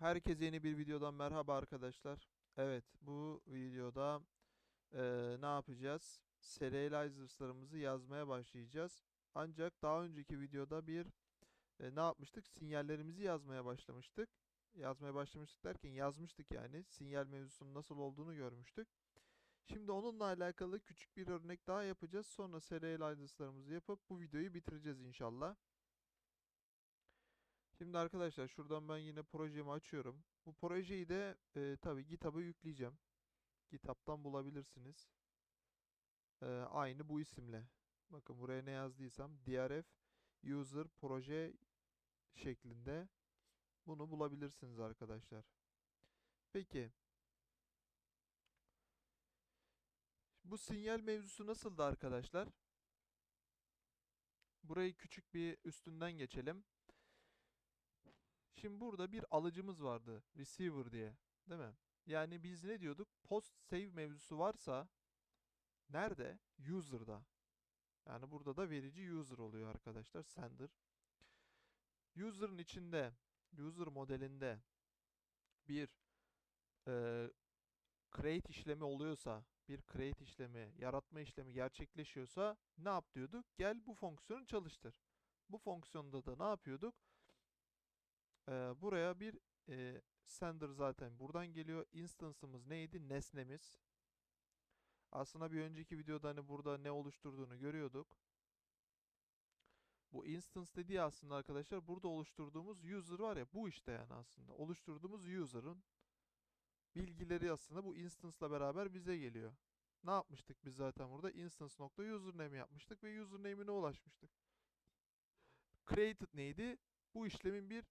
Herkese yeni bir videodan merhaba arkadaşlar. Evet, bu videoda eee, ne yapacağız? Serializers'larımızı yazmaya başlayacağız. Ancak daha önceki videoda bir e, ne yapmıştık? Sinyallerimizi yazmaya başlamıştık. Yazmaya başlamıştık derken yazmıştık yani. Sinyal mevzusunun nasıl olduğunu görmüştük. Şimdi onunla alakalı küçük bir örnek daha yapacağız. Sonra serializers'larımızı yapıp bu videoyu bitireceğiz inşallah. Şimdi arkadaşlar şuradan ben yine projemi açıyorum. Bu projeyi de e, tabii GitHub'a yükleyeceğim. GitHub'tan bulabilirsiniz. E, aynı bu isimle. Bakın buraya ne yazdıysam DRF user proje şeklinde bunu bulabilirsiniz arkadaşlar. Peki bu sinyal mevzusu nasıldı arkadaşlar? Burayı küçük bir üstünden geçelim. Şimdi burada bir alıcımız vardı. Receiver diye. Değil mi? Yani biz ne diyorduk? Post save mevzusu varsa nerede? User'da. Yani burada da verici user oluyor arkadaşlar. Sender. User'ın içinde, user modelinde bir e, create işlemi oluyorsa, bir create işlemi, yaratma işlemi gerçekleşiyorsa ne yap diyorduk? Gel bu fonksiyonu çalıştır. Bu fonksiyonda da ne yapıyorduk? Ee, buraya bir e, sender zaten buradan geliyor. Instance'ımız neydi? Nesnemiz. Aslında bir önceki videoda hani burada ne oluşturduğunu görüyorduk. Bu instance dediği aslında arkadaşlar burada oluşturduğumuz user var ya bu işte yani aslında. Oluşturduğumuz user'ın bilgileri aslında bu instance'la beraber bize geliyor. Ne yapmıştık biz zaten burada? Instance.username yapmıştık ve username'ine ulaşmıştık. Created neydi? Bu işlemin bir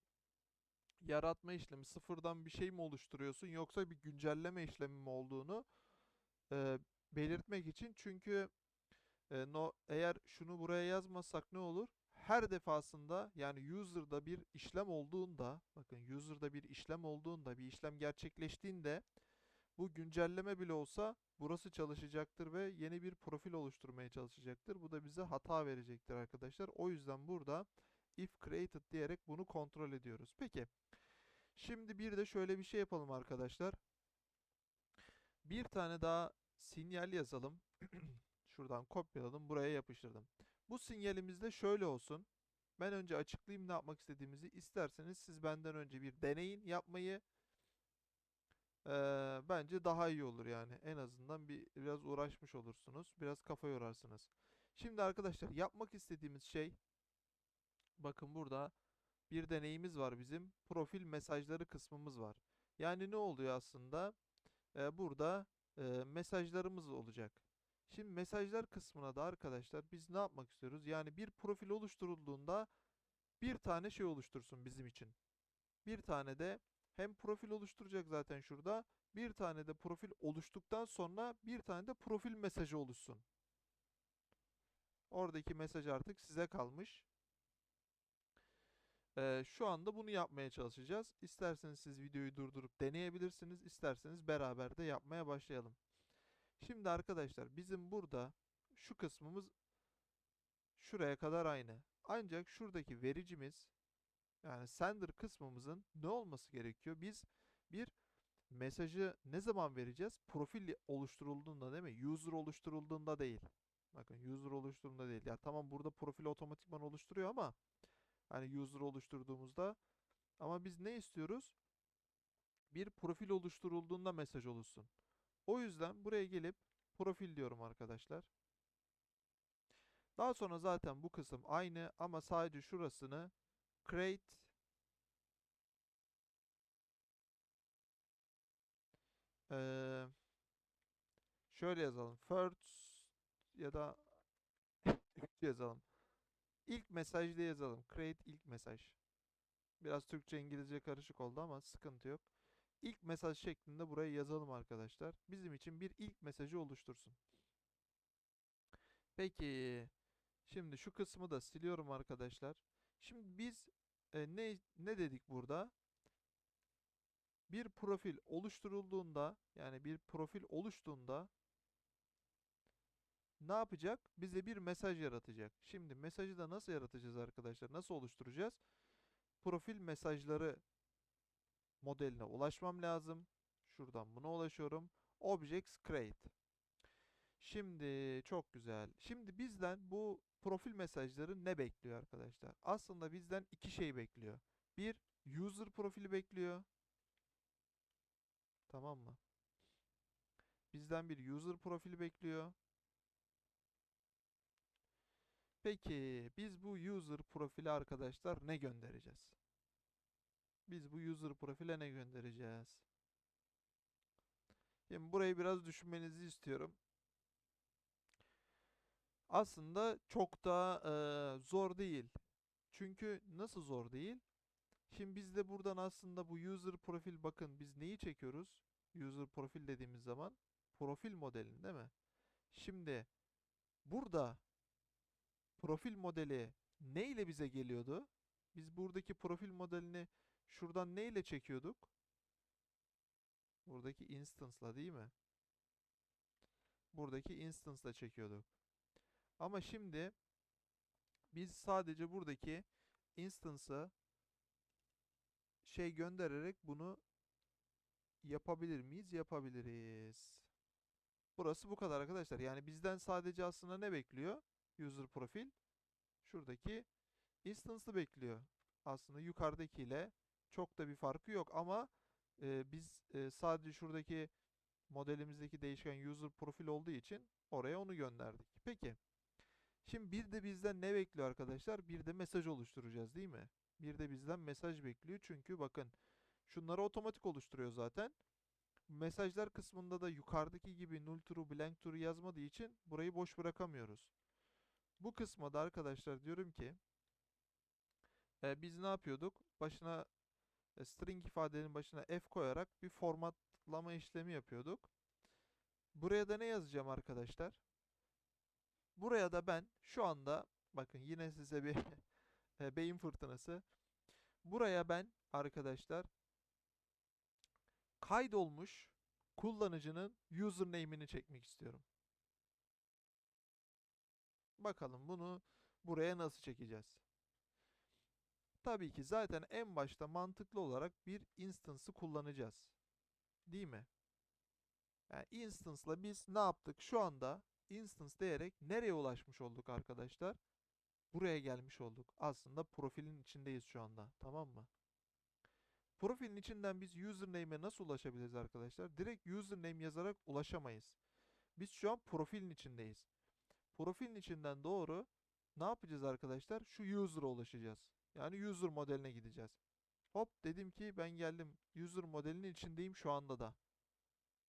yaratma işlemi sıfırdan bir şey mi oluşturuyorsun yoksa bir güncelleme işlemi mi olduğunu e, belirtmek için çünkü e, no, eğer şunu buraya yazmasak ne olur? Her defasında yani user'da bir işlem olduğunda bakın user'da bir işlem olduğunda bir işlem gerçekleştiğinde bu güncelleme bile olsa burası çalışacaktır ve yeni bir profil oluşturmaya çalışacaktır. Bu da bize hata verecektir arkadaşlar. O yüzden burada if created diyerek bunu kontrol ediyoruz. Peki Şimdi bir de şöyle bir şey yapalım arkadaşlar. Bir tane daha sinyal yazalım. Şuradan kopyaladım, buraya yapıştırdım. Bu sinyalimiz de şöyle olsun. Ben önce açıklayayım ne yapmak istediğimizi. İsterseniz siz benden önce bir deneyin yapmayı. Ee, bence daha iyi olur yani. En azından bir biraz uğraşmış olursunuz. Biraz kafa yorarsınız. Şimdi arkadaşlar yapmak istediğimiz şey bakın burada bir deneyimiz var bizim. Profil mesajları kısmımız var. Yani ne oluyor aslında? Ee, burada e, mesajlarımız olacak. Şimdi mesajlar kısmına da arkadaşlar biz ne yapmak istiyoruz? Yani bir profil oluşturulduğunda bir tane şey oluştursun bizim için. Bir tane de hem profil oluşturacak zaten şurada. Bir tane de profil oluştuktan sonra bir tane de profil mesajı oluşsun. Oradaki mesaj artık size kalmış. Ee, şu anda bunu yapmaya çalışacağız. İsterseniz siz videoyu durdurup deneyebilirsiniz. İsterseniz beraber de yapmaya başlayalım. Şimdi arkadaşlar bizim burada şu kısmımız şuraya kadar aynı. Ancak şuradaki vericimiz yani sender kısmımızın ne olması gerekiyor? Biz bir mesajı ne zaman vereceğiz? Profil oluşturulduğunda değil mi? User oluşturulduğunda değil. Bakın user oluşturduğunda değil. Ya tamam burada profil otomatikman oluşturuyor ama Hani user oluşturduğumuzda. Ama biz ne istiyoruz? Bir profil oluşturulduğunda mesaj oluşsun. O yüzden buraya gelip profil diyorum arkadaşlar. Daha sonra zaten bu kısım aynı ama sadece şurasını create şöyle yazalım. First ya da yazalım. İlk mesaj diye yazalım. Create ilk mesaj. Biraz Türkçe İngilizce karışık oldu ama sıkıntı yok. İlk mesaj şeklinde buraya yazalım arkadaşlar. Bizim için bir ilk mesajı oluştursun. Peki. Şimdi şu kısmı da siliyorum arkadaşlar. Şimdi biz e, ne ne dedik burada? Bir profil oluşturulduğunda yani bir profil oluştuğunda ne yapacak? Bize bir mesaj yaratacak. Şimdi mesajı da nasıl yaratacağız arkadaşlar? Nasıl oluşturacağız? Profil mesajları modeline ulaşmam lazım. Şuradan buna ulaşıyorum. Objects create. Şimdi çok güzel. Şimdi bizden bu profil mesajları ne bekliyor arkadaşlar? Aslında bizden iki şey bekliyor. Bir user profili bekliyor. Tamam mı? Bizden bir user profili bekliyor. Peki biz bu user profili arkadaşlar ne göndereceğiz? Biz bu user profile ne göndereceğiz? Şimdi burayı biraz düşünmenizi istiyorum. Aslında çok da eee, zor değil. Çünkü nasıl zor değil? Şimdi biz de buradan aslında bu user profil bakın biz neyi çekiyoruz? User profil dediğimiz zaman profil modelini değil mi? Şimdi burada profil modeli ne ile bize geliyordu? Biz buradaki profil modelini şuradan ne ile çekiyorduk? Buradaki instance'la değil mi? Buradaki instance'la çekiyorduk. Ama şimdi biz sadece buradaki instance'a şey göndererek bunu yapabilir miyiz? Yapabiliriz. Burası bu kadar arkadaşlar. Yani bizden sadece aslında ne bekliyor? User profil. Şuradaki instance'ı bekliyor. Aslında yukarıdakiyle çok da bir farkı yok ama e, biz e, sadece şuradaki modelimizdeki değişken user profil olduğu için oraya onu gönderdik. Peki. Şimdi bir de bizden ne bekliyor arkadaşlar? Bir de mesaj oluşturacağız değil mi? Bir de bizden mesaj bekliyor. Çünkü bakın şunları otomatik oluşturuyor zaten. Mesajlar kısmında da yukarıdaki gibi null true blank true yazmadığı için burayı boş bırakamıyoruz. Bu kısma da arkadaşlar diyorum ki e, biz ne yapıyorduk? Başına e, string ifadenin başına f koyarak bir formatlama işlemi yapıyorduk. Buraya da ne yazacağım arkadaşlar? Buraya da ben şu anda bakın yine size bir e, beyin fırtınası. Buraya ben arkadaşlar kaydolmuş kullanıcının username'ini çekmek istiyorum. Bakalım bunu buraya nasıl çekeceğiz? Tabii ki zaten en başta mantıklı olarak bir instance'ı kullanacağız. Değil mi? Yani instance'la biz ne yaptık? Şu anda instance diyerek nereye ulaşmış olduk arkadaşlar? Buraya gelmiş olduk. Aslında profilin içindeyiz şu anda. Tamam mı? Profilin içinden biz username'e nasıl ulaşabiliriz arkadaşlar? Direkt username yazarak ulaşamayız. Biz şu an profilin içindeyiz. Profilin içinden doğru ne yapacağız arkadaşlar? Şu user'a ulaşacağız. Yani user modeline gideceğiz. Hop dedim ki ben geldim. User modelinin içindeyim şu anda da.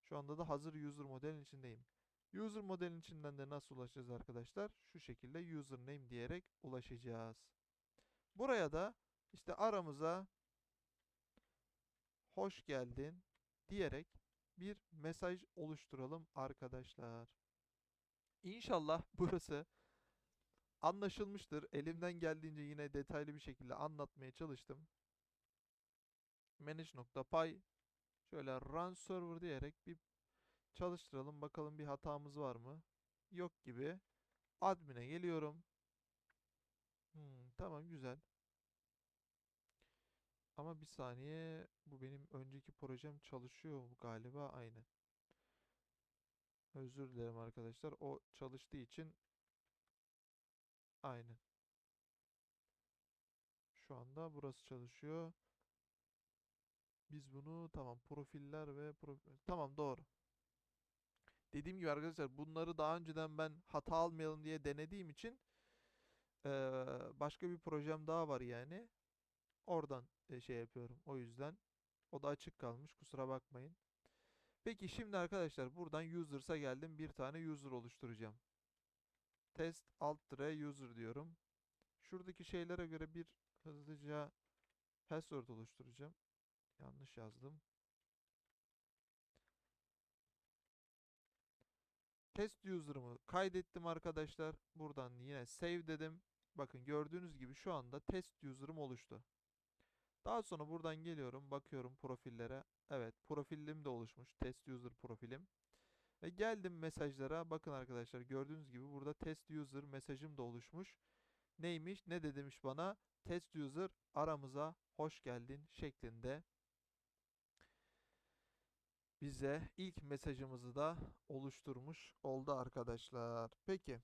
Şu anda da hazır user modelin içindeyim. User modelin içinden de nasıl ulaşacağız arkadaşlar? Şu şekilde username diyerek ulaşacağız. Buraya da işte aramıza hoş geldin diyerek bir mesaj oluşturalım arkadaşlar. İnşallah burası anlaşılmıştır. Elimden geldiğince yine detaylı bir şekilde anlatmaya çalıştım. Manage.py şöyle run server diyerek bir çalıştıralım. Bakalım bir hatamız var mı? Yok gibi. Admin'e geliyorum. Hmm, tamam güzel. Ama bir saniye bu benim önceki projem çalışıyor galiba aynen. Özür dilerim arkadaşlar. O çalıştığı için aynen. Şu anda burası çalışıyor. Biz bunu tamam profiller ve profil tamam doğru. Dediğim gibi arkadaşlar bunları daha önceden ben hata almayalım diye denediğim için eee, başka bir projem daha var yani. Oradan şey yapıyorum. O yüzden o da açık kalmış. Kusura bakmayın. Peki şimdi arkadaşlar buradan users'a geldim. Bir tane user oluşturacağım. Test alt tire user diyorum. Şuradaki şeylere göre bir hızlıca password oluşturacağım. Yanlış yazdım. Test user'ımı kaydettim arkadaşlar. Buradan yine save dedim. Bakın gördüğünüz gibi şu anda test user'ım oluştu. Daha sonra buradan geliyorum, bakıyorum profillere. Oluşmuş. Test user profilim. Ve geldim mesajlara. Bakın arkadaşlar gördüğünüz gibi burada test user mesajım da oluşmuş. Neymiş? Ne de demiş bana? Test user aramıza hoş geldin şeklinde bize ilk mesajımızı da oluşturmuş oldu arkadaşlar. Peki.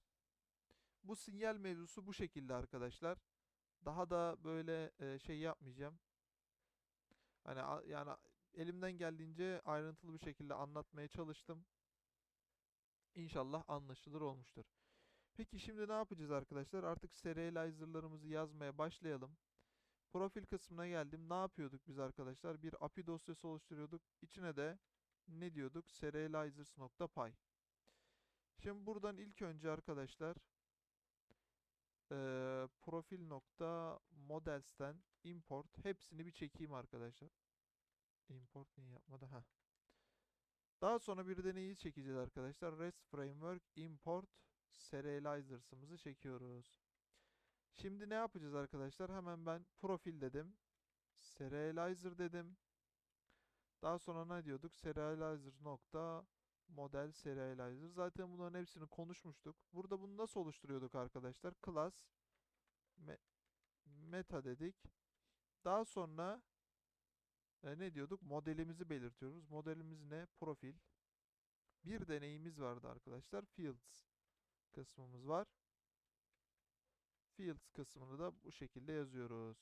Bu sinyal mevzusu bu şekilde arkadaşlar. Daha da böyle e, şey yapmayacağım. Hani yani elimden geldiğince ayrıntılı bir şekilde anlatmaya çalıştım. İnşallah anlaşılır olmuştur. Peki şimdi ne yapacağız arkadaşlar? Artık serializer'larımızı yazmaya başlayalım. Profil kısmına geldim. Ne yapıyorduk biz arkadaşlar? Bir API dosyası oluşturuyorduk. İçine de ne diyorduk? Serializers.py. Şimdi buradan ilk önce arkadaşlar eee profil nokta models'ten import hepsini bir çekeyim arkadaşlar. Import niye yapmadı? Ha. Daha sonra bir deneyi çekeceğiz arkadaşlar. REST Framework import serializers'ımızı çekiyoruz. Şimdi ne yapacağız arkadaşlar? Hemen ben profil dedim. Serializer dedim. Daha sonra ne diyorduk? Serializer nokta model serializer. Zaten bunların hepsini konuşmuştuk. Burada bunu nasıl oluşturuyorduk arkadaşlar? Class me- meta dedik. Daha sonra e, ne diyorduk? Modelimizi belirtiyoruz. Modelimiz ne? Profil. Bir deneyimiz vardı arkadaşlar. Fields kısmımız var. Fields kısmını da bu şekilde yazıyoruz.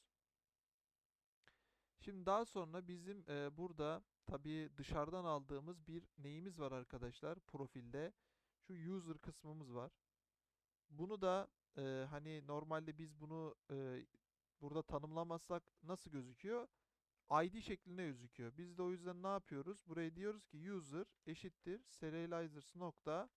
Şimdi daha sonra bizim e, burada tabii dışarıdan aldığımız bir neyimiz var arkadaşlar profilde. Şu user kısmımız var. Bunu da e, hani normalde biz bunu e, burada tanımlamazsak nasıl gözüküyor? ID şeklinde gözüküyor. Biz de o yüzden ne yapıyoruz? Buraya diyoruz ki user eşittir serializers nokta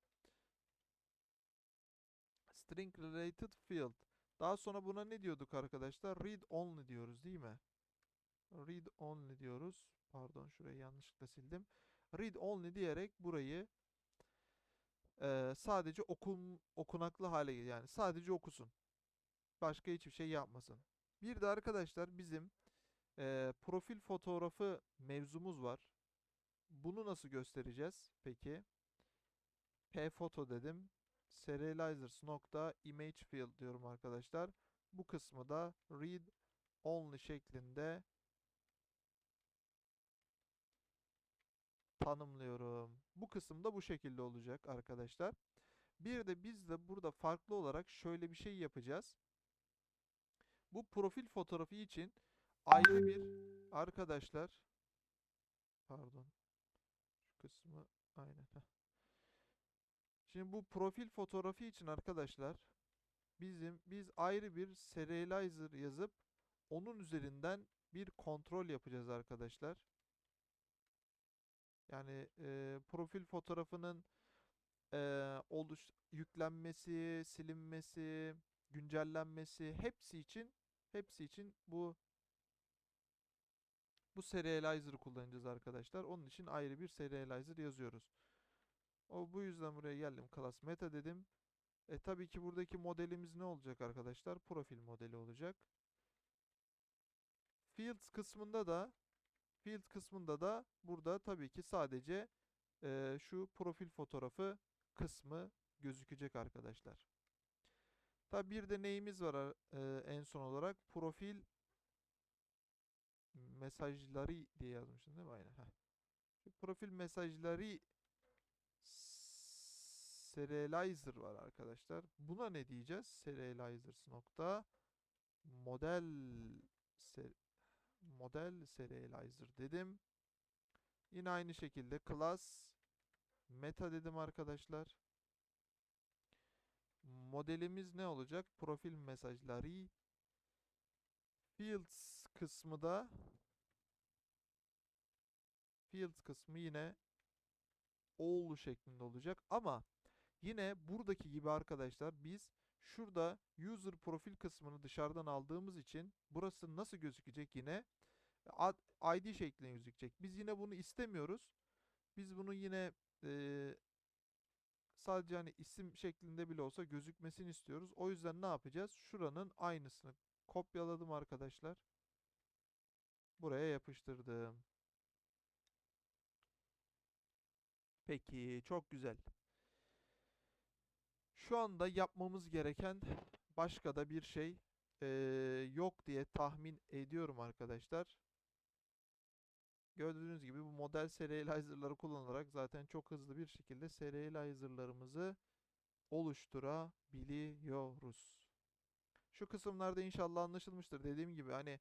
string related field. Daha sonra buna ne diyorduk arkadaşlar? Read only diyoruz değil mi? Read only diyoruz. Pardon şurayı yanlışlıkla sildim. Read only diyerek burayı eee, sadece okun okunaklı hale yani sadece okusun. Başka hiçbir şey yapmasın. Bir de arkadaşlar bizim eee, profil fotoğrafı mevzumuz var. Bunu nasıl göstereceğiz peki? photo dedim. Serializers nokta diyorum arkadaşlar. Bu kısmı da read only şeklinde tanımlıyorum. Bu kısım da bu şekilde olacak arkadaşlar. Bir de biz de burada farklı olarak şöyle bir şey yapacağız. Bu profil fotoğrafı için ayrı bir arkadaşlar pardon şu kısmı aynen. Şimdi bu profil fotoğrafı için arkadaşlar bizim biz ayrı bir serializer yazıp onun üzerinden bir kontrol yapacağız arkadaşlar. Yani e, profil fotoğrafının e, oluş yüklenmesi, silinmesi, güncellenmesi hepsi için hepsi için bu bu serializer'ı kullanacağız arkadaşlar. Onun için ayrı bir serializer yazıyoruz. O bu yüzden buraya geldim. Class meta dedim. E tabii ki buradaki modelimiz ne olacak arkadaşlar? Profil modeli olacak. Fields kısmında da Field kısmında da burada tabii ki sadece e, şu profil fotoğrafı kısmı gözükecek arkadaşlar. Tabii bir de neyimiz var ar- e, en son olarak? Profil mesajları diye yazmıştım değil mi? Aynen. heh. Şu profil mesajları serializer var arkadaşlar. Buna ne diyeceğiz? Serializers nokta model ser model serializer dedim. Yine aynı şekilde class meta dedim arkadaşlar. Modelimiz ne olacak? Profil mesajları fields kısmı da fields kısmı yine all şeklinde olacak ama yine buradaki gibi arkadaşlar biz şurada user profil kısmını dışarıdan aldığımız için burası nasıl gözükecek yine ID şeklinde gözükecek. Biz yine bunu istemiyoruz. Biz bunu yine eee, sadece hani isim şeklinde bile olsa gözükmesini istiyoruz. O yüzden ne yapacağız? Şuranın aynısını kopyaladım arkadaşlar. Buraya yapıştırdım. Peki, çok güzel. Şu anda yapmamız gereken başka da bir şey eee, yok diye tahmin ediyorum arkadaşlar. Gördüğünüz gibi bu model serializer'ları kullanarak zaten çok hızlı bir şekilde serializer'larımızı oluşturabiliyoruz. Şu kısımlarda inşallah anlaşılmıştır. Dediğim gibi hani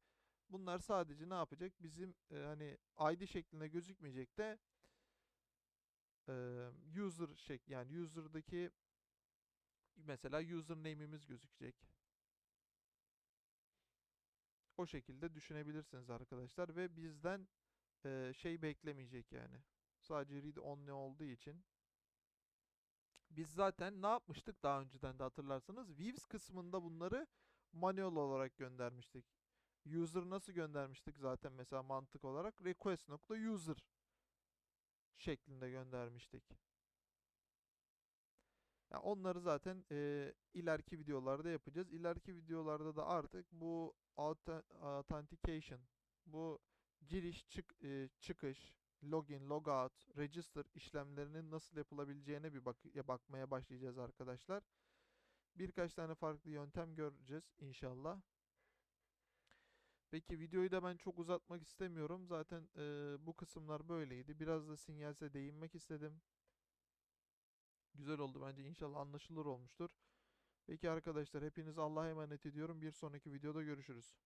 bunlar sadece ne yapacak? Bizim e, hani ID şeklinde gözükmeyecek de e, user şek yani user'daki mesela username'imiz gözükecek. O şekilde düşünebilirsiniz arkadaşlar ve bizden e, şey beklemeyecek yani. Sadece read only olduğu için. Biz zaten ne yapmıştık daha önceden de hatırlarsanız Views kısmında bunları manuel olarak göndermiştik. User nasıl göndermiştik zaten mesela mantık olarak request.user şeklinde göndermiştik. Ya onları zaten e, ileriki videolarda yapacağız. İleriki videolarda da artık bu auth- authentication, bu giriş çık e, çıkış, login, logout, register işlemlerinin nasıl yapılabileceğine bir bak ya bakmaya başlayacağız arkadaşlar. Birkaç tane farklı yöntem göreceğiz inşallah. Peki videoyu da ben çok uzatmak istemiyorum. Zaten e, bu kısımlar böyleydi. Biraz da sinyalse değinmek istedim. Güzel oldu bence. İnşallah anlaşılır olmuştur. Peki arkadaşlar hepiniz Allah'a emanet ediyorum. Bir sonraki videoda görüşürüz.